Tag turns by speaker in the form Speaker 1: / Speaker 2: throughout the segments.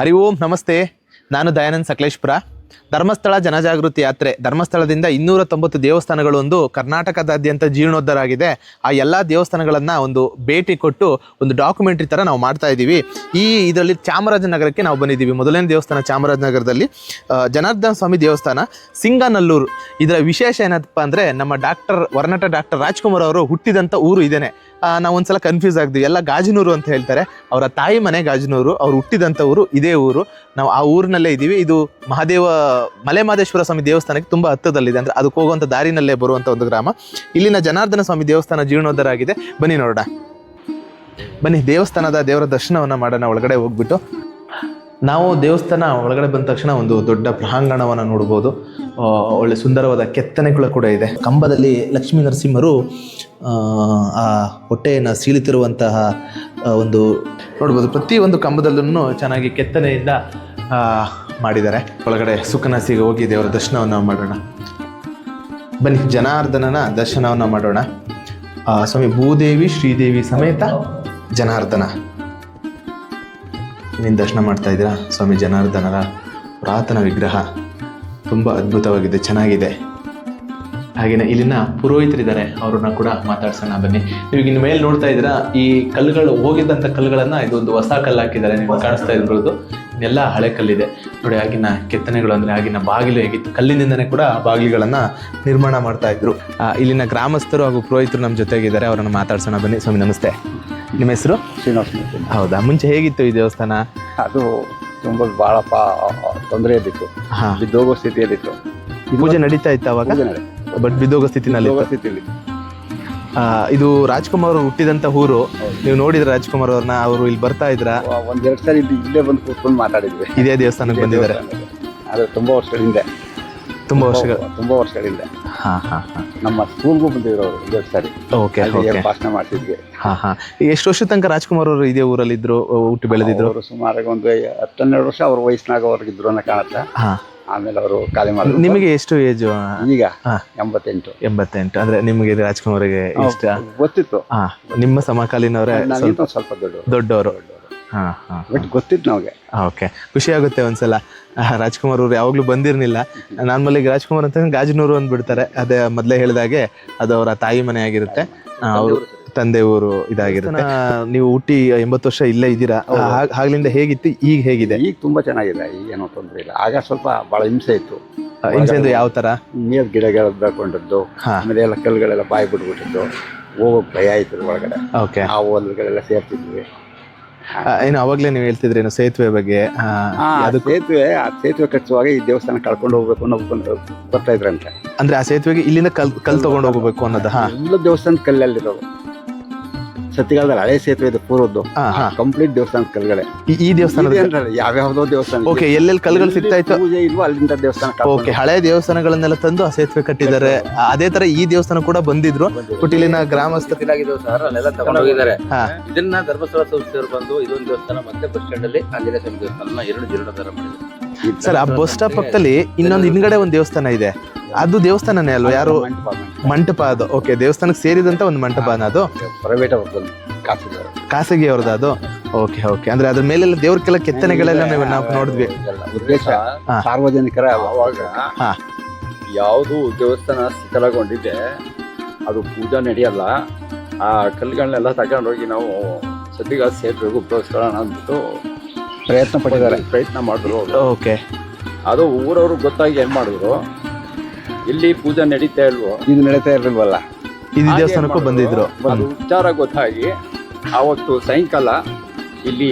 Speaker 1: ಹರಿ ಓಂ ನಮಸ್ತೆ. ನಾನು ದಯಾನಂದ್ ಸಕಲೇಶ್ಪುರ. ಧರ್ಮಸ್ಥಳ ಜನಜಾಗೃತಿ ಯಾತ್ರೆ. ಧರ್ಮಸ್ಥಳದಿಂದ ಇನ್ನೂರ ತೊಂಬತ್ತು ದೇವಸ್ಥಾನಗಳು ಒಂದು ಕರ್ನಾಟಕದಾದ್ಯಂತ ಜೀರ್ಣೋದ್ಧಾರ ಆಗಿದೆ ಆ ಎಲ್ಲ ದೇವಸ್ಥಾನಗಳನ್ನು ಒಂದು ಭೇಟಿ ಕೊಟ್ಟು ಒಂದು ಡಾಕ್ಯುಮೆಂಟ್ರಿ ಥರ ನಾವು ಮಾಡ್ತಾ ಇದ್ದೀವಿ ಈ ಇದರಲ್ಲಿ ಚಾಮರಾಜನಗರಕ್ಕೆ ನಾವು ಬಂದಿದ್ದೀವಿ. ಮೊದಲನೇ ದೇವಸ್ಥಾನ ಚಾಮರಾಜನಗರದಲ್ಲಿ. ಜನಾರ್ದನ ಸ್ವಾಮಿ ದೇವಸ್ಥಾನ, ಸಿಂಗನಲ್ಲೂರು. ಇದರ ವಿಶೇಷ ಏನಪ್ಪ ಅಂದರೆ ನಮ್ಮ ಡಾಕ್ಟರ್ ವರ್ನಟ ಡಾಕ್ಟರ್ ರಾಜ್ಕುಮಾರ್ ಅವರು ಹುಟ್ಟಿದಂಥ ಊರು ಇದೇನೆ. ನಾವು ನಾವು ಒಂದ್ಸಲ ಕನ್ಫ್ಯೂಸ್ ಆಗಿದ್ವಿ ಎಲ್ಲ ಗಾಜಿನೂರು ಅಂತ ಹೇಳ್ತಾರೆ. ಅವರ ತಾಯಿ ಮನೆ ಗಾಜಿನೂರು. ಅವ್ರು ಹುಟ್ಟಿದಂಥ ಊರು ಇದೇ ಊರು. ನಾವು ಆ ಊರಿನಲ್ಲೇ ಇದ್ದೀವಿ ಇದು ಮಹಾದೇವ ಮಲೆ ಮಹದೇಶ್ವರ ಸ್ವಾಮಿ ದೇವಸ್ಥಾನಕ್ಕೆ ತುಂಬ ಹತ್ತದಲ್ಲಿದೆ ಅಂದರೆ ಅದಕ್ಕೆ ಹೋಗುವಂಥ ದಾರಿನಲ್ಲೇ ಬರುವಂಥ ಒಂದು ಗ್ರಾಮ. ಇಲ್ಲಿನ ಜನಾರ್ದನ ಸ್ವಾಮಿ ದೇವಸ್ಥಾನ ಜೀರ್ಣೋದ್ಧಾರ ಆಗಿದೆ ಬನ್ನಿ ನೋಡೋಣ. ಬನ್ನಿ ದೇವಸ್ಥಾನದ ದೇವರ ದರ್ಶನವನ್ನು ಮಾಡೋಣ. ಒಳಗಡೆ ಹೋಗ್ಬಿಟ್ಟು. ನಾವು ದೇವಸ್ಥಾನ ಒಳಗಡೆ ಬಂದ ತಕ್ಷಣ ಒಂದು ದೊಡ್ಡ ಪ್ರಾಂಗಣವನ್ನು ನೋಡ್ಬೋದು. ಒಳ್ಳೆ ಸುಂದರವಾದ ಕೆತ್ತನೆಗಳು ಕೂಡ ಇದೆ. ಕಂಬದಲ್ಲಿ ಲಕ್ಷ್ಮೀ ನರಸಿಂಹರು ಆ, ಹೊಟ್ಟೆಯನ್ನು ಸೀಳಿತಿರುವಂತಹ ಒಂದು ನೋಡ್ಬೋದು. ಪ್ರತಿಯೊಂದು ಕಂಬದಲ್ಲೂ ಚೆನ್ನಾಗಿ ಕೆತ್ತನೆಯಿಂದ ಮಾಡಿದ್ದಾರೆ. ಒಳಗಡೆ ಸುಖನಾಸಿಗೆ ಹೋಗಿ ದೇವರ ದರ್ಶನವನ್ನು ಮಾಡೋಣ. ಬನ್ನಿ, ಜನಾರ್ದನನ ದರ್ಶನವನ್ನು ಮಾಡೋಣ. ಸ್ವಾಮಿ ಭೂದೇವಿ, ಶ್ರೀದೇವಿ ಸಮೇತ ಜನಾರ್ದನ. ನೀನು ದರ್ಶನ ಮಾಡ್ತಾ ಇದ್ದೀರಾ? ಸ್ವಾಮಿ ಜನಾರ್ದನರ ಪುರಾತನ ವಿಗ್ರಹ ತುಂಬ ಅದ್ಭುತವಾಗಿದೆ, ಚೆನ್ನಾಗಿದೆ. ಹಾಗೆಯೇ ಇಲ್ಲಿನ ಪುರೋಹಿತರಿದ್ದಾರೆ, ಅವ್ರನ್ನ ಕೂಡ ಮಾತಾಡ್ಸೋಣ ಬನ್ನಿ. ನೀವು ಇನ್ನು ಮೇಲೆ ನೋಡ್ತಾ ಇದ್ದೀರಾ, ಈ ಕಲ್ಲುಗಳು ಹೋಗಿದ್ದಂಥ ಕಲ್ಲುಗಳನ್ನು ಇದೊಂದು ಹೊಸ ಕಲ್ಲು ಹಾಕಿದ್ದಾರೆ, ನಿಮ್ಗೆ ಕಾಣಿಸ್ತಾ ಇರ್ಬೋದು ಇನ್ನೆಲ್ಲ ಹಳೆ ಕಲ್ಲಿದೆ. ನೋಡಿ ಆಗಿನ ಕೆತ್ತನೆಗಳು ಅಂದರೆ ಆಗಿನ ಬಾಗಿಲು ಹೇಗಿತ್ತು? ಕಲ್ಲಿನಿಂದನೇ ಕೂಡ ಬಾಗಿಲುಗಳನ್ನು ನಿರ್ಮಾಣ ಮಾಡ್ತಾ ಇದ್ರು. ಇಲ್ಲಿನ ಗ್ರಾಮಸ್ಥರು ಹಾಗೂ ಪುರೋಹಿತರು ನಮ್ಮ ಜೊತೆಗಿದ್ದಾರೆ. ಅವರನ್ನು ಮಾತಾಡ್ಸೋಣ. ಬನ್ನಿ ಸ್ವಾಮಿ ನಮಸ್ತೆ. ನಿಮ್ಮ ಹೆಸರು?
Speaker 2: ಶ್ರೀನಿವಾಸ.
Speaker 1: ಹೌದಾ? ಮುಂಚೆ ಹೇಗಿತ್ತು ಈ ದೇವಸ್ಥಾನ?
Speaker 2: ಅದು ತುಂಬ ಭಾಳ ತೊಂದರೆ
Speaker 1: ಇದ್ದಿತ್ತು
Speaker 2: ಬಿದ್ದೋಗೋ ಸ್ಥಿತಿಯಲ್ಲಿತ್ತು.
Speaker 1: ಪೂಜೆ ನಡೀತಾ ಇತ್ತು ಅವಾಗ? ಬಟ್ ಬಿದ್ದೋಗೋ ಸ್ಥಿತಿನಲ್ಲಿ
Speaker 2: ಸ್ಥಿತಿಯಲ್ಲಿ.
Speaker 1: ಇದು ರಾಜ್ಕುಮಾರ್ ಅವ್ರು ಹುಟ್ಟಿದಂತ ಊರು. ನೀವು ನೋಡಿದ್ರ ರಾಜ್ಕುಮಾರ್ ಅವ್ರನ್ನ ಅವರು ಇಲ್ಲಿ ಬರ್ತಾ ಇದ್ರ.
Speaker 2: ಒಂದೆರಡು ಸಾರಿ ಇಲ್ಲಿ ಇಲ್ಲೇ ಬಂದು ಕೂತ್ಕೊಂಡು ಮಾತಾಡಿದ್ವಿ.
Speaker 1: ಇದೇ ದೇವಸ್ಥಾನಕ್ಕೆ ಬಂದಿದ್ದಾರೆ.
Speaker 2: ಅದು ತುಂಬಾ ವರ್ಷಗಳಿಂದ
Speaker 1: ತುಂಬಾ ವರ್ಷಗಳು
Speaker 2: ತುಂಬಾ ವರ್ಷಗಳಿಂದ
Speaker 1: ಹಾ ಹಾ ಹಾ.
Speaker 2: ನಮ್ಮ ಸ್ಕೂಲ್ಗೂ ಬಂದಿದ್ರು ಅವರು ಒಂದೆರಡು ಸಾರಿ.
Speaker 1: ಓಕೆ
Speaker 2: ಭಾಷಣ ಮಾಡ್ತಿದ್ವಿ.
Speaker 1: ಹಾ ಹಾ. ಎಷ್ಟು ವರ್ಷ ತನಕ ರಾಜ್ಕುಮಾರ್ ಅವರು ಇದೇ ಊರಲ್ಲಿ ಇದ್ರು ಹುಟ್ಟಿ ಬೆಳೆದಿದ್ರು?
Speaker 2: ಅವರು ಸುಮಾರು ಒಂದು ಹತ್ತೆರಡು ವರ್ಷ ಅವ್ರ ವಯಸ್ಸಿನಾಗ ಅವ್ರಿಗಿದ್ರು ಅನ್ನೋ ಕಾಣತ್ತ
Speaker 1: ಹಾ.
Speaker 2: ಆಮೇಲೆ ಅವರು ಖಾಲಿ ಮಾಡಿದ್ರು.
Speaker 1: ನಿಮಗೆ ಎಷ್ಟು ಏಜ್
Speaker 2: ಈಗ. ಎಂಬತ್ತೆಂಟು.
Speaker 1: ಎಂಬತ್ತೆಂಟು. ಅಂದ್ರೆ ನಿಮಗೆ ರಾಜ್ಕುಮಾರ್ಗೆ ಇಷ್ಟ?
Speaker 2: ಗೊತ್ತಿತ್ತು.
Speaker 1: ಹಾ. ನಿಮ್ಮ ಸಮಕಾಲೀನವರೇ
Speaker 2: ನನಗಿಂತ ಸ್ವಲ್ಪ ದೊಡ್ಡ
Speaker 1: ದೊಡ್ಡವರು. ಹಾ ಹಾ
Speaker 2: ಬಟ್ ಗೊತ್ತಿತ್ತು ನಮಗೆ.
Speaker 1: ಓಕೆ. ಖುಷಿ ಆಗುತ್ತೆ ಒಂದ್ಸಲ. ರಾಜ್ಕುಮಾರ್ ಅವರು ಯಾವಾಗ್ಲೂ ಬಂದಿರ್ಲಿಲ್ಲ. ನಾನು ಮಲ್ಲಿಗೆ ರಾಜ್ಕುಮಾರ್ ಅಂತ ಗಾಜಿನೂರು ಅಂದ್ಬಿಡ್ತಾರೆ. ಅದೇ ಮೊದಲೇ ಹೇಳಿದಾಗೆ ಅದು ಅವರ ತಾಯಿ ಮನೆ. ಆಗಿರುತ್ತೆ ಅವರು ತಂದೆ ಊರು ಇದಾಗಿರುತ್ತೆ ನೀವು ಹುಟ್ಟಿ ಎಂಬತ್ತು ವರ್ಷ ಇಲ್ಲೇ ಇದ್ದೀರಾ? ಹಾಗಲಿಂದ ಆಗ್ಲಿಂದ ಹೇಗಿತ್ತು? ಈಗ ಹೇಗಿದೆ?
Speaker 2: ಈಗ ತುಂಬಾ ಚೆನ್ನಾಗಿದೆ. ಈಗ ಏನೋ ತೊಂದರೆ ಇಲ್ಲ. ಆಗ ಸ್ವಲ್ಪ ಬಹಳ ಹಿಂಸೆ ಇತ್ತು.
Speaker 1: ಹಿಂಸೆ ಅಂದ್ರೆ ಯಾವ ತರ?
Speaker 2: ನೀರ್ ಗಿಡಗಳು ಬೆಳ್ಕೊಂಡಿದ್ದು
Speaker 1: ಹಾ.
Speaker 2: ಆಮೇಲೆ ಎಲ್ಲ ಕಲ್ಲುಗಳೆಲ್ಲ ಬಾಯಿ ಬಿಟ್ಬಿಟ್ಟಿದ್ದು. ಹೋಗೋಕ್ ಭಯ ಆಯ್ತು ಒಳಗಡೆ.
Speaker 1: ಓಕೆ.
Speaker 2: ಆ ಹೋಲ್ಗಳೆಲ್ಲ ಸೇರ್ತಿದ್ವಿ.
Speaker 1: ಏನು ಅವಾಗ್ಲೇ ನೀವು ಹೇಳ್ತಿದ್ರೇನು ಸೇತುವೆ ಬಗ್ಗೆ ಆ,
Speaker 2: ಆ
Speaker 1: ಅದು
Speaker 2: ಸೇತುವೆ ಆ ಸೇತುವೆ ಕಟ್ಟಿಸುವಾಗ ಈ ದೇವಸ್ಥಾನ ಕಳ್ಕೊಂಡು ಹೋಗ್ಬೇಕು ಅನ್ನೋ ಒಂದು ಬರ್ತಾ ಇದ್ರಂತೆ.
Speaker 1: ಅಂದ್ರೆ ಆ ಸೇತುವೆಗೆ ಇಲ್ಲಿಂದ ಕಲ್ ಕಲ್ ತಗೊಂಡು ಹೋಗ್ಬೇಕು ಅನ್ನೋದು ಹಾ.
Speaker 2: ಎಲ್ಲ ದೇವಸ್ಥಾನದ ಕಲ್ಲಲ್ಲಿರೋದು. ಸತ್ಯಕಾಲದಲ್ಲಿ ಹಳೆ ಸೇತುವೆ ಇದೆ ಪೂರ್ವದ್ದು.
Speaker 1: ಹಾ ಹಾ.
Speaker 2: ಕಂಪ್ಲೀಟ್ ದೇವಸ್ಥಾನ ಕಲ್ಗಡೆ
Speaker 1: ಈ- ದೇವಸ್ಥಾನ ದೇವಸ್ಥಾನದ
Speaker 2: ಯಾವ್ಯಾವ್ದೋ ದೇವಸ್ಥಾನ
Speaker 1: ಓಕೆ ಎಲ್ಲೆಲ್ಲಿ ಕಲ್ಲುಗಳು ಸಿಗ್ತಾ ಇತ್ತು?
Speaker 2: ಪೂಜೆ ಇಲ್ವೋ ಅಲ್ಲಿಂದ ದೇವಸ್ಥಾನ
Speaker 1: ಓಕೆ ಹಳೆ ದೇವಸ್ಥಾನಗಳನ್ನೆಲ್ಲ ತಂದು ಆ ಸೇತುವೆ ಕಟ್ಟಿದ್ದಾರೆ. ಅದೇ ತರ ಈ ದೇವಸ್ಥಾನ ಕೂಡ ಬಂದಿದ್ರು. ಬಟ್ ಇಲ್ಲಿನ ಗ್ರಾಮಸ್ಥ
Speaker 3: ಇದಾಗಿದ್ದವು ಸರ್ ಅಲ್ಲೆಲ್ಲ ತಗೊಂಡು ಹೋಗಿದ್ದಾರೆ.
Speaker 1: ಹಾ.
Speaker 3: ಇದನ್ನ ಧರ್ಮಸ್ಥಳ ಸಂಸ್ಥೆಯವರು ಬಂದು ಇದೊಂದು ದೇವಸ್ಥಾನ ಮತ್ತೆ ಬಸ್ ಸ್ಟ್ಯಾಂಡ್ ಅಲ್ಲಿ ಆಂಜನೇಯ ಸ್ವಾಮಿ ದೇವಸ್ಥಾನ ಎರಡು ಜೀರ್ಣೋದ್ಧಾರ ಮಾಡಿದ್ರು.
Speaker 1: ಸರ್ ಆ ಬಸ್ ಸ್ಟಾಪ್ ಪಕ್ಕದಲ್ಲಿ ಇನ್ನೊಂದು ಹಿಂದ್ಗಡೆ ಒಂದು ದೇವಸ್ಥಾನ ಇದೆ. ಅದು ದೇವಸ್ಥಾನನೇ ಅಲ್ವಾ? ಯಾರು? ಮಂಟಪ ಅದು. ಓಕೆ ದೇವಸ್ಥಾನಕ್ಕೆ ಸೇರಿದಂತ ಒಂದು ಮಂಟಪ ಅದು
Speaker 2: ಪ್ರೈವೇಟ್ ಅವ್ರದ್ದು
Speaker 1: ಖಾಸಗಿ ಅವ್ರದ್ದು ಅದು? ಓಕೆ ಓಕೆ ಅಂದ್ರೆ ಅದ್ರ ಮೇಲೆಲ್ಲ ದೇವ್ರಕ್ಕೆಲ್ಲ ಕೆತ್ತನೆಗಳೆಲ್ಲ ನೀವು ನಾವು ನೋಡಿದ್ವಿ.
Speaker 2: ಉದ್ದೇಶ ಸಾರ್ವಜನಿಕರ
Speaker 4: ಅವಾಗ. ಯಾವುದು ದೇವಸ್ಥಾನ ಸ್ಥಿತಲಗೊಂಡಿದೆ ಅದು ಪೂಜಾ ನಡೆಯಲ್ಲ. ಆ ಕಲ್ಲುಗಳನ್ನೆಲ್ಲ ತಗೊಂಡೋಗಿ ನಾವು ಸದ್ಯಗ ಸೇರ್ಬೇಕು ಉಪಯೋಗಿಸ್ಕೊಳ್ಳೋಣ ಅಂದ್ಬಿಟ್ಟು
Speaker 2: ಪ್ರಯತ್ನ ಪಟ್ಟಿದ್ದಾರೆ.
Speaker 4: ಪ್ರಯತ್ನ ಮಾಡಿದ್ರು.
Speaker 1: ಓಕೆ
Speaker 4: ಅದು ಊರವ್ರಿಗೆ ಗೊತ್ತಾಗಿ ಏನು ಮಾಡಿದ್ರು? ಇಲ್ಲಿ ಪೂಜೆ ನಡೀತಾ ಇಲ್ವೋ?
Speaker 2: ಇದು ನಡೀತಾ ಇರ್ಲಿಲ್ವಲ್ಲ?
Speaker 1: ಇದು ದೇವಸ್ಥಾನಕ್ಕೂ ಬಂದಿದ್ರು.
Speaker 4: ಅದು ವಿಚಾರ ಗೊತ್ತಾಗಿ ಆವತ್ತು ಸಾಯಂಕಾಲ ಇಲ್ಲಿ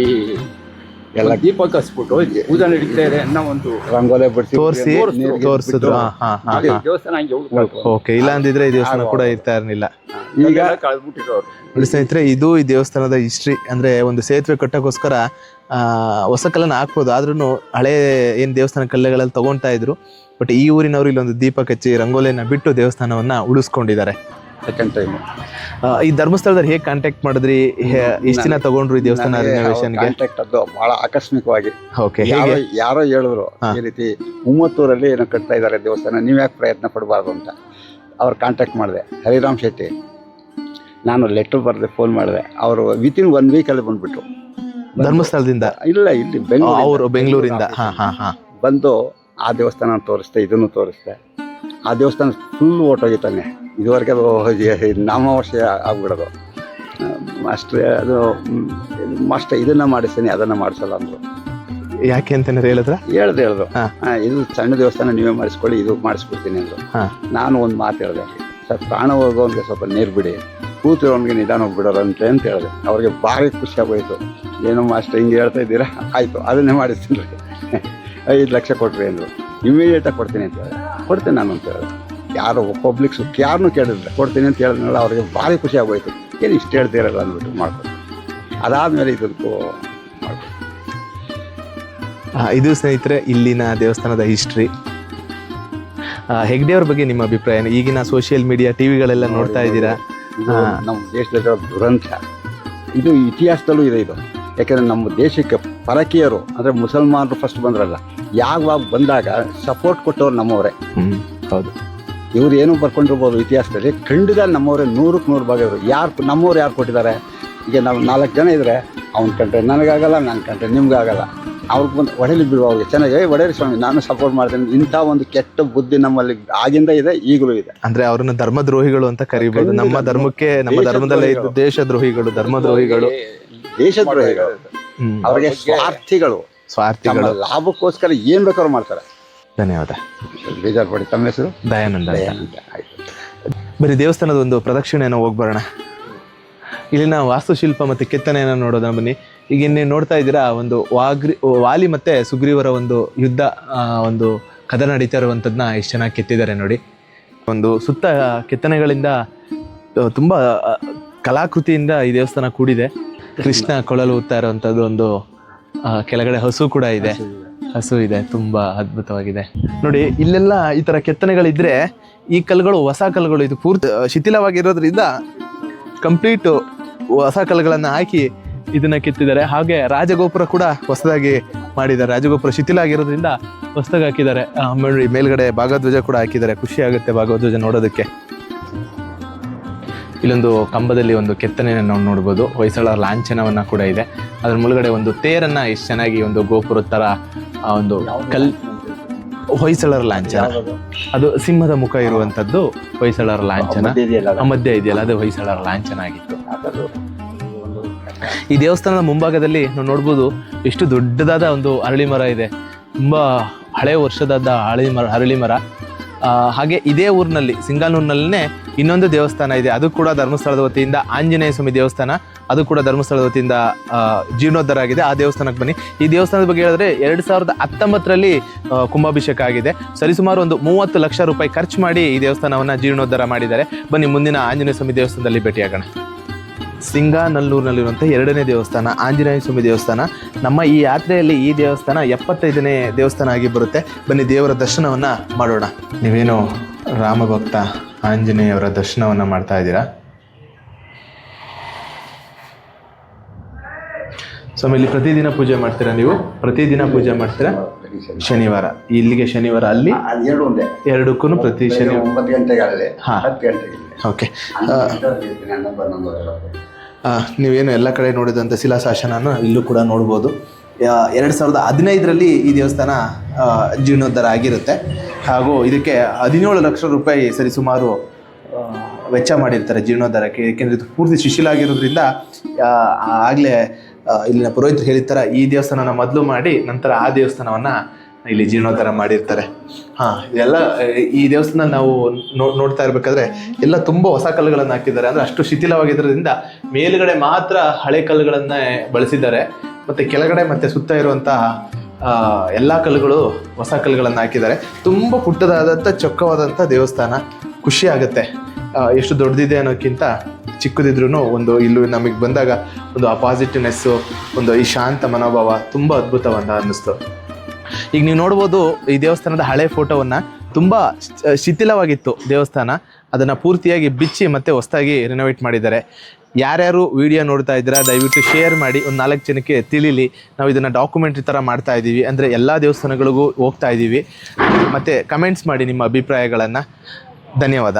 Speaker 2: ಎಲ್ಲ
Speaker 4: ದೀಪ ಕಸ್ಬಿಟ್ಟು ಪೂಜಾ ನಡೀತಾ ಇದೆ ಅನ್ನೋ ಒಂದು
Speaker 2: ರಂಗೋಲೆ ಬಿಡಿಸಿ
Speaker 1: ತೋರಿಸಿ ತೋರಿಸಿದ್ರು.
Speaker 4: ದೇವಸ್ಥಾನ ಹಂಗೆ
Speaker 1: ಓಕೆ. ಇಲ್ಲ ಅಂದಿದ್ರೆ ಈ ದೇವಸ್ಥಾನ ಕೂಡ ಇರ್ತಾ ಇರಲಿಲ್ಲ.
Speaker 2: ಈಗ
Speaker 4: ಕಳೆದ್ಬಿಟ್ಟಿರೋರು
Speaker 1: ಸ್ನೇಹಿತರೆ ಇದು ಈ ದೇವಸ್ಥಾನದ ಹಿಸ್ಟ್ರಿ ಅಂದ್ರೆ ಒಂದು ಸೇತುವೆ ಕಟ್ಟಕ್ಕೋಸ್ಕರ ಆ, ಹೊಸ ಕಲ್ಲನ್ನ ಹಾಕ್ಬೋದು. ಆದ್ರೂ ಹಳೆ ಏನ್ ದೇವಸ್ಥಾನ ಕಲ್ಲುಗಳಲ್ಲಿ ತಗೊಂತಾ ಇದ್ರು. ಬಟ್ ಈ ಊರಿನವರು ಇಲ್ಲೊಂದು ದೀಪ ಕಚ್ಚಿ ರಂಗೋಲಿಯನ್ನ ಬಿಟ್ಟು ದೇವಸ್ಥಾನವನ್ನ ಉಳಿಸ್ಕೊಂಡಿದ್ದಾರೆ.
Speaker 2: ಸೆಕೆಂಡ್ ಟೈಮ್
Speaker 1: ಈ ಧರ್ಮಸ್ಥಳದಲ್ಲಿ ಹೇಗೆ ಕಾಂಟ್ಯಾಕ್ಟ್ ಮಾಡಿದ್ರಿ? ಎಷ್ಟು ದಿನ ತಗೊಂಡ್ರು ಈ ದೇವಸ್ಥಾನ ರಿನೋವೇಷನ್ಗೆ
Speaker 2: ಕಾಂಟ್ಯಾಕ್ಟ್ ಅದು ಬಹಳ ಆಕಸ್ಮಿಕವಾಗಿ.
Speaker 1: ಓಕೆ
Speaker 2: ಯಾರೋ
Speaker 1: ಹೇಗೆ?
Speaker 2: ಯಾರೋ ಹೇಳಿದ್ರು ಈ ರೀತಿ ಮೂವತ್ತೂರಲ್ಲಿ ಏನೋ ಕಟ್ತಾ ಇದ್ದಾರೆ ದೇವಸ್ಥಾನ ನೀವು ಯಾಕೆ ಪ್ರಯತ್ನ ಪಡಬಾರ್ದು ಅಂತ. ಅವ್ರು ಕಾಂಟ್ಯಾಕ್ಟ್ ಮಾಡಿದೆ ಹರಿರಾಮ್ ಶೆಟ್ಟಿ ನಾನು ಲೆಟ್ರ್ ಬರೆದೆ ಫೋನ್ ಮಾಡಿದೆ. ಅವರು ವಿತಿನ್ ಒನ್ ವೀಕಲ್ಲಿ ಬಂದ್ಬಿಟ್ರು.
Speaker 1: ಧರ್ಮಸ್ಥಳದಿಂದ?
Speaker 2: ಇಲ್ಲ ಇಲ್ಲಿ ಬೆಂಗಳೂರು
Speaker 1: ಅವರು ಬೆಂಗಳೂರಿಂದ. ಹಾ ಹಾ ಹಾ.
Speaker 2: ಬಂದು ಆ ದೇವಸ್ಥಾನ ತೋರಿಸ್ದೆ ಇದನ್ನು ತೋರಿಸ್ದೆ. ಆ ದೇವಸ್ಥಾನ ಫುಲ್ ಓಟೋಗಿತಾನೆ ಇದುವರೆಗೆ ಅದು ನಾಮಾವಶ್ಯ ಆಗ್ಬಿಡೋದು. ಮಾಸ್ಟ್ರ್ ಅದು ಮಾಸ್ಟರ್ ಇದನ್ನ ಮಾಡಿಸ್ತೀನಿ ಅದನ್ನ ಮಾಡಿಸಲ್ಲ ಅಂದರು.
Speaker 1: ಯಾಕೆ ಅಂತಂದ್ರೆ ಹೇಳಿದ್ರ?
Speaker 2: ಹೇಳ್ದೆ ಹೇಳಿದ್ರು
Speaker 1: ಹಾ.
Speaker 2: "ಹಾ, ಇದು ಸಣ್ಣ ದೇವಸ್ಥಾನ ನೀವೇ ಮಾಡಿಸ್ಕೊಳ್ಳಿ ಇದು ಮಾಡಿಸ್ಬಿಡ್ತೀನಿ ಅಂದರು. ನಾನು ಒಂದು ಮಾತು ಹೇಳಿದೆ. ಸರ್ ಪ್ರಾಣ ಹೋಗೋನ್ಗೆ ಸ್ವಲ್ಪ ನೀರು ಬಿಡಿ. ಕೂತಿರೋನ್ಗೆ ನಿಧಾನ ಬಿಡೋರಂತೆ ಅಂತ ಹೇಳಿದೆ. ಅವ್ರಿಗೆ ಭಾರಿ ಖುಷಿ ಆಗೋಯ್ತು. ಏನೋ ಮಾಸ್ಟರ್ ಹಿಂಗೆ ಹೇಳ್ತಾ ಇದ್ದೀರಾ? ಆಯಿತು ಅದನ್ನೇ ಮಾಡಿಸ್ತೀನಿ. ಐದು ಲಕ್ಷ ಕೊಟ್ರಿ ಅಂದರು. ಇಮಿಡಿಯೇಟಾಗಿ ಕೊಡ್ತೀನಿ ಅಂತ ಹೇಳಿದೆ. ಕೊಡ್ತೀನಿ ನಾನು ಅಂತ ಹೇಳಿದೆ. ಯಾರು ಪಬ್ಲಿಕ್ಸ್ ಯಾರನ್ನೂ ಕೇಳಿದ್ರೆ ಕೊಡ್ತೀನಿ ಅಂತ ಹೇಳಿದ್ನಲ್ಲ ಅವ್ರಿಗೆ ಭಾರಿ ಖುಷಿ ಆಗೋಯ್ತು. ಏನು ಇಷ್ಟು ಹೇಳ್ತೀರಲ್ಲ ಅಂದ್ಬಿಟ್ಟು ಮಾಡ್ಕೊಂಡು ಅದಾದಮೇಲೆ ಇದಕ್ಕೂ ಮಾಡ್ಕೊಂಡು
Speaker 1: ಇದು ಸ್ನೇಹಿತರೆ ಇಲ್ಲಿನ ದೇವಸ್ಥಾನದ ಹಿಸ್ಟ್ರಿ ಹೆಗ್ಡೆ ಅವ್ರ ಬಗ್ಗೆ ನಿಮ್ಮ ಅಭಿಪ್ರಾಯ? ಈಗಿನ ಸೋಷಿಯಲ್ ಮೀಡಿಯಾ ಟಿವಿಗಳೆಲ್ಲ ನೋಡ್ತಾ ಇದ್ದೀರಾ?
Speaker 2: ನಮ್ಮ ದೇಶದ ದುರಂತ. ಇದು ಇತಿಹಾಸದಲ್ಲೂ ಇದೆ ಇದು. ಯಾಕಂದ್ರೆ ನಮ್ಮ ದೇಶಕ್ಕೆ ಪರಕೀಯರು ಅಂದರೆ ಮುಸಲ್ಮಾನರು ಫಸ್ಟ್ ಬಂದ್ರಲ್ಲ. ಯಾವಾಗ ಬಂದಾಗ ಸಪೋರ್ಟ್ ಕೊಟ್ಟವ್ರು ನಮ್ಮವರೇ.
Speaker 1: ಹೌದು.
Speaker 2: ಇವ್ರು ಏನು ಬರ್ಕೊಂಡಿರ್ಬೋದು ಇತಿಹಾಸದಲ್ಲಿ. ಖಂಡಿತ ನಮ್ಮವರೇ ನೂರಕ್ಕೆ ನೂರು ಭಾಗ ಇವರು ಯಾರು ನಮ್ಮವ್ರು ಯಾರು ಕೊಟ್ಟಿದ್ದಾರೆ? ಈಗ ನಾವು ನಾಲ್ಕು ಜನ ಇದ್ದರೆ ಅವ್ನ ಕಂಡ್ರೆ ನನಗಾಗಲ್ಲ ನನ್ನ ಕಂಡ್ರೆ ನಿಮ್ಗಾಗಲ್ಲ. ಅವ್ರಿಗೆ ಬಂದು ಒಡೆಯಲಿ ಬಿಡುವ ಅವ್ರಿಗೆ ಚೆನ್ನಾಗಿ "ಏ, ಒಡೆಯಲಿ ಸ್ವಾಮಿ ನಾನು ಸಪೋರ್ಟ್ ಮಾಡ್ತೀನಿ. ಇಂಥ ಒಂದು ಕೆಟ್ಟ ಬುದ್ಧಿ ನಮ್ಮಲ್ಲಿ ಆಗಿಂದ ಇದೆ ಈಗಲೂ ಇದೆ.
Speaker 1: ಅಂದ್ರೆ ಅವ್ರನ್ನ ಧರ್ಮದ್ರೋಹಿಗಳು ಅಂತ ಕರಿಬೋದು. ನಮ್ಮ ಧರ್ಮಕ್ಕೆ ನಮ್ಮ ಧರ್ಮದಲ್ಲೇ ಇದ್ದು ದೇಶದ್ರೋಹಿಗಳು ಧರ್ಮದ್ರೋಹಿಗಳು.
Speaker 2: ದೇಶದ್ರೋಹಿಗಳು.
Speaker 1: ಅವರಿಗೆ
Speaker 2: ಅವ್ರಿಗೆ ಸ್ವಾರ್ಥಿಗಳು.
Speaker 1: ಸ್ವಾರ್ಥಿಗಳು.
Speaker 2: ಲಾಭಕ್ಕೋಸ್ಕರ ಏನ್ ಬೇಕಾದ್ರೂ ಮಾಡ್ತಾರೆ.
Speaker 1: ಧನ್ಯವಾದ.
Speaker 2: ಬೇಜಾರು ಪಡಿ ತಮ್ಮ ಹೆಸರು?
Speaker 1: ದಯಾನಂದ ಅಂತ.
Speaker 2: ದಯಾನಂದ ಆಯ್ತು.
Speaker 1: ಬರೀ ದೇವಸ್ಥಾನದ ಒಂದು ಪ್ರದಕ್ಷಿಣೆಯನ್ನು ಹೋಗಿ ಬರೋಣ. ಇಲ್ಲಿನ ವಾಸ್ತುಶಿಲ್ಪ ಮತ್ತು ಕೆತ್ತನೆಯನ್ನು ನೋಡೋದನ್ನ ಬನ್ನಿ. ಈಗ ನೀವು ನೋಡ್ತಾ ಇದ್ದೀರಾ ಒಂದು ವಾಗ್ರಿ ವಾಲಿ ಮತ್ತು ಸುಗ್ರೀವರ ಒಂದು ಯುದ್ಧ ಒಂದು ಕದ ನಡೀತಾ ಇರುವಂಥದ್ದನ್ನ ಎಷ್ಟು ಚೆನ್ನಾಗಿ ಕೆತ್ತಿದ್ದಾರೆ ನೋಡಿ. ಒಂದು ಸುತ್ತ ಕೆತ್ತನೆಗಳಿಂದ ತುಂಬ ಕಲಾಕೃತಿಯಿಂದ ಈ ದೇವಸ್ಥಾನ ಕೂಡಿದೆ. ಕೃಷ್ಣ ಕೊಳಲು ಊದ್ತಾ ಇರುವಂಥದ್ದು ಒಂದು ಕೆಳಗಡೆ ಹಸು ಕೂಡ ಇದೆ. ಹಸು ಇದೆ ತುಂಬಾ ಅದ್ಭುತವಾಗಿದೆ. ನೋಡಿ ಇಲ್ಲೆಲ್ಲ ಈ ತರ ಕೆತ್ತನೆಗಳಿದ್ರೆ ಈ ಕಲ್ಲುಗಳು ಹೊಸ ಕಲ್ಲುಗಳು ಇದು ಪೂರ್ತಿ ಶಿಥಿಲವಾಗಿರೋದ್ರಿಂದ ಕಂಪ್ಲೀಟ್ ಹೊಸ ಕಲ್ಲುಗಳನ್ನು ಹಾಕಿ ಇದನ್ನ ಕೆತ್ತಿದ್ದಾರೆ. ಹಾಗೆ ರಾಜಗೋಪುರ ಕೂಡ ಹೊಸದಾಗಿ ಮಾಡಿದ್ದಾರೆ. ರಾಜಗೋಪುರ ಶಿಥಿಲ ಆಗಿರೋದ್ರಿಂದ ಹೊಸದಾಗಿ ಹಾಕಿದ್ದಾರೆ. ಮೇಲ್ಗಡೆ ಭಾಗಧ್ವಜ ಕೂಡ ಹಾಕಿದ್ದಾರೆ. ಖುಷಿ ಆಗುತ್ತೆ ಭಾಗಧ್ವಜ ನೋಡೋದಕ್ಕೆ. ಇಲ್ಲೊಂದು ಕಂಬದಲ್ಲಿ ಒಂದು ಕೆತ್ತನೆಯನ್ನು ನಾವು ನೋಡ್ಬೋದು. ಹೊಯ್ಸಳ ಲಾಂಛನವನ್ನ ಕೂಡ ಇದೆ. ಅದ್ರ ಮುಳುಗಡೆ ಒಂದು ತೇರನ್ನ ಎಷ್ಟು ಚೆನ್ನಾಗಿ ಒಂದು ಗೋಪುರ ತರ ಆ ಒಂದು ಕಲ್ ಹೊಯ್ಸಳರ ಲಾಂಛನ. ಅದು ಸಿಂಹದ ಮುಖ ಇರುವಂತದ್ದು ಹೊಯ್ಸಳರ ಲಾಂಛನ. ಮಧ್ಯ ಇದೆಯಲ್ಲ ಅದು? ಹೊಯ್ಸಳರ ಲಾಂಛನ ಆಗಿತ್ತು. ಈ ದೇವಸ್ಥಾನದ ಮುಂಭಾಗದಲ್ಲಿ ನಾವು ನೋಡ್ಬೋದು ಎಷ್ಟು ದೊಡ್ಡದಾದ ಒಂದು ಅರಳಿ ಮರ ಇದೆ. ತುಂಬಾ ಹಳೆ ವರ್ಷದಾದ ಹಳಿ ಮರ ಅರಳಿ ಮರ ಹಾಗೆ ಇದೇ ಊರಿನಲ್ಲಿ ಸಿಂಗಾನೂರಿನಲ್ಲೇ ಇನ್ನೊಂದು ದೇವಸ್ಥಾನ ಇದೆ. ಅದು ಕೂಡ ಧರ್ಮಸ್ಥಳದ ವತಿಯಿಂದ ಆಂಜನೇಯ ಸ್ವಾಮಿ ದೇವಸ್ಥಾನ. ಅದು ಕೂಡ ಧರ್ಮಸ್ಥಳದ ವತಿಯಿಂದ ಜೀರ್ಣೋದ್ಧಾರ ಆಗಿದೆ. ಆ ದೇವಸ್ಥಾನಕ್ಕೆ ಬನ್ನಿ. ಈ ದೇವಸ್ಥಾನದ ಬಗ್ಗೆ ಹೇಳಿದ್ರೆ ಎರಡು ಸಾವಿರದ ಹತ್ತೊಂಬತ್ತರಲ್ಲಿ ಕುಂಭಾಭಿಷೇಕ ಆಗಿದೆ. ಸರಿಸುಮಾರು ಒಂದು ಮೂವತ್ತು ಲಕ್ಷ ರೂಪಾಯಿ ಖರ್ಚು ಮಾಡಿ ಈ ದೇವಸ್ಥಾನವನ್ನು ಜೀರ್ಣೋದ್ಧಾರ ಮಾಡಿದ್ದಾರೆ. ಬನ್ನಿ, ಮುಂದಿನ ಆಂಜನೇಯ ಸ್ವಾಮಿ ದೇವಸ್ಥಾನದಲ್ಲಿ ಭೇಟಿಯಾಗೋಣ. ಸಿಂಗಾನಲ್ಲೂರಿನಲ್ಲಿರುವಂಥ ಎರಡನೇ ದೇವಸ್ಥಾನ ಆಂಜನೇಯ ಸ್ವಾಮಿ ದೇವಸ್ಥಾನ. ನಮ್ಮ ಈ ಯಾತ್ರೆಯಲ್ಲಿ ಈ ದೇವಸ್ಥಾನ ಎಪ್ಪತ್ತೈದನೇ ದೇವಸ್ಥಾನ ಆಗಿ ಬರುತ್ತೆ. ಬನ್ನಿ ದೇವರ ದರ್ಶನವನ್ನ ಮಾಡೋಣ. ನೀವೇನು ರಾಮಭಕ್ತ ಆಂಜನೇಯವರ ದರ್ಶನವನ್ನ ಮಾಡ್ತಾ ಇದ್ದೀರಾ? ಸ್ವಾಮಿ ಇಲ್ಲಿ ಪ್ರತಿದಿನ ಪೂಜೆ ಮಾಡ್ತೀರಾ ನೀವು? ಪ್ರತಿದಿನ ಪೂಜೆ ಮಾಡ್ತೀರಾ? ಶನಿವಾರ. ಇಲ್ಲಿಗೆ ಶನಿವಾರ ಅಲ್ಲಿ? ಎರಡಕ್ಕೂ ಪ್ರತಿ ಶನಿವಾರ.
Speaker 2: ಹತ್ತು ಗಂಟೆಗೆ.
Speaker 1: ಓಕೆ. ನೀವೇನು ಎಲ್ಲ ಕಡೆ ನೋಡಿದಂಥ ಶಿಲಾಶಾಸನನ ಇಲ್ಲೂ ಕೂಡ ನೋಡ್ಬೋದು. ಎರಡು ಸಾವಿರದ ಹದಿನೈದರಲ್ಲಿ ಈ ದೇವಸ್ಥಾನ ಜೀರ್ಣೋದ್ಧಾರ ಆಗಿರುತ್ತೆ. ಹಾಗೂ ಇದಕ್ಕೆ ಹದಿನೇಳು ಲಕ್ಷ ರೂಪಾಯಿ ಸರಿಸುಮಾರು ಸುಮಾರು ವೆಚ್ಚ ಮಾಡಿರ್ತಾರೆ ಜೀರ್ಣೋದ್ಧಾರಕ್ಕೆ. ಏಕೆಂದರೆ ಇದು ಪೂರ್ತಿ ಶಿಶಿಲಾಗಿರೋದ್ರಿಂದ ಆಗಲೇ ಇಲ್ಲಿನ ಪುರೋಹಿತರು ಹೇಳಿರ್ತಾರೆ, ಈ ದೇವಸ್ಥಾನನ ಮೊದಲು ಮಾಡಿ, ನಂತರ ಆ ದೇವಸ್ಥಾನವನ್ನು ಇಲ್ಲಿ ಜೀರ್ಣೋದ್ಧಾರ ಮಾಡಿರ್ತಾರೆ. ಹಾಂ ಇದೆಲ್ಲ ಈ ದೇವಸ್ಥಾನ ನಾವು ನೋಡ್ತಾ ಇರಬೇಕಾದ್ರೆ ಎಲ್ಲ ತುಂಬ ಹೊಸ ಕಲ್ಲುಗಳನ್ನು ಹಾಕಿದ್ದಾರೆ. ಅಂದರೆ ಅಷ್ಟು ಶಿಥಿಲವಾಗಿದ್ದರಿಂದ ಮೇಲುಗಡೆ ಮಾತ್ರ ಹಳೆ ಕಲ್ಲುಗಳನ್ನೇ ಬಳಸಿದ್ದಾರೆ. ಮತ್ತು ಕೆಳಗಡೆ ಮತ್ತು ಸುತ್ತ ಇರುವಂತಹ ಎಲ್ಲ ಕಲ್ಲುಗಳು ಹೊಸ ಕಲ್ಲುಗಳನ್ನು ಹಾಕಿದ್ದಾರೆ. ತುಂಬ ಪುಟ್ಟದಾದಂಥ ಚೊಕ್ಕವಾದಂಥ ದೇವಸ್ಥಾನ ಖುಷಿ ಆಗುತ್ತೆ. ಎಷ್ಟು ದೊಡ್ಡದಿದೆ ಅನ್ನೋಕ್ಕಿಂತ ಚಿಕ್ಕದಿದ್ರೂ ಒಂದು ಇಲ್ಲಿ ನಮಗೆ ಬಂದಾಗ ಒಂದು ಆ ಪಾಸಿಟಿವ್ನೆಸ್ಸು ಒಂದು ಈ ಶಾಂತ ಮನೋಭಾವ ತುಂಬ ಅದ್ಭುತವಂತ ಅನ್ನಿಸ್ತು. ಈಗ ನೀವು ನೋಡ್ಬೋದು ಈ ದೇವಸ್ಥಾನದ ಹಳೆ ಫೋಟೋವನ್ನು ತುಂಬ ಶಿಥಿಲವಾಗಿತ್ತು ದೇವಸ್ಥಾನ. ಅದನ್ನು ಪೂರ್ತಿಯಾಗಿ ಬಿಚ್ಚಿ ಮತ್ತೆ ಹೊಸದಾಗಿ ರಿನೋವೇಟ್ ಮಾಡಿದ್ದಾರೆ. ಯಾರ್ಯಾರು ವಿಡಿಯೋ ನೋಡ್ತಾ ಇದ್ದೀರಾ, ದಯವಿಟ್ಟು ಶೇರ್ ಮಾಡಿ. ಒಂದು ನಾಲ್ಕು ಜನಕ್ಕೆ ತಿಳಿಲಿ. ನಾವು ಇದನ್ನು ಡಾಕ್ಯುಮೆಂಟ್ರಿ ಥರ ಮಾಡ್ತಾ ಇದ್ದೀವಿ. ಅಂದರೆ ಎಲ್ಲ ದೇವಸ್ಥಾನಗಳಿಗೂ ಹೋಗ್ತಾ ಇದ್ದೀವಿ. ಮತ್ತು ಕಮೆಂಟ್ಸ್ ಮಾಡಿ ನಿಮ್ಮ ಅಭಿಪ್ರಾಯಗಳನ್ನು. ಧನ್ಯವಾದ.